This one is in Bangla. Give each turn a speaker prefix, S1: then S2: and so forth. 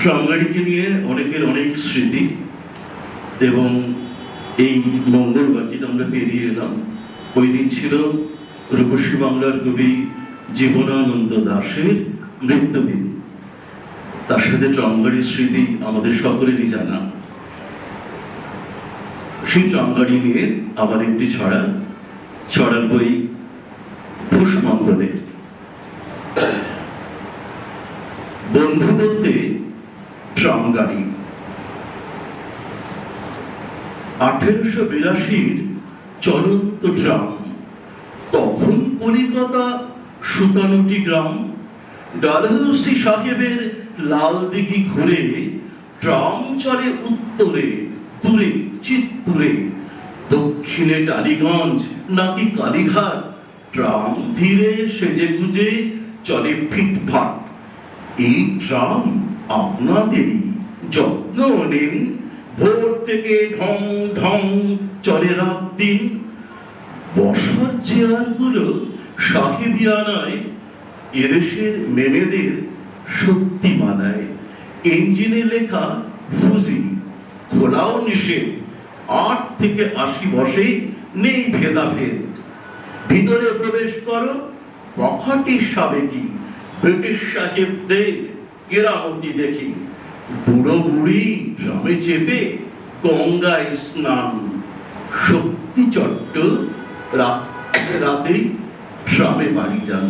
S1: ট্রামগাড়িকে নিয়ে অনেকের অনেক স্মৃতি এবং এই মঙ্গলবার যেটা আমরা পেরিয়ে এলাম। ওই দিন ছিল রূপসী বাংলার কবি জীবনানন্দ দাশের মৃত্যুদিন। তার সাথে ট্রামগাড়ির স্মৃতি আমাদের সকলেরই জানা। সেই ট্রামগাড়ি নিয়ে আবার একটি ছড়া, ছড়ার বই পুষ্পমন্ডলের বন্ধু বলতে ট্রাম গাড়ি আঠেরোশো বিরাশির চলন্ত ট্রাম তখন কলিকাতা সুতানুটি গ্রাম, ডালহৌসি সাহেবের লাল দিঘি ঘুরে ট্রাম চলে উত্তরে, দূরে চিতপুরে, দক্ষিণে টালিগঞ্জ, নাকি কালীঘাট। ট্রাম ধীরে সেজে গুজে চলে ফিটফাট। এই ট্রাম আপনাদেরই যত্ন নিন। ভোর থেকে ঢং ঢং চলে রাত দিন। বসার চেয়ারগুলো সাহেবিয়ানায় এদেশের মেমেদের সত্যি মানায়। ইঞ্জিনে লেখা ফুজি, খোলাও নিষেধ। আট থেকে আশি বসে নেই ভেদাভেদ। ভিতরে প্রবেশ করো বখাটি সাবেকি ব্রিটিশ সাহেবদের কেরামতি দেখি? বুড়ো বুড়ি ড্রামে চেপে গঙ্গায় স্নান। শক্তি চট্ট রাত রাতে ট্রামে বাড়ি যান।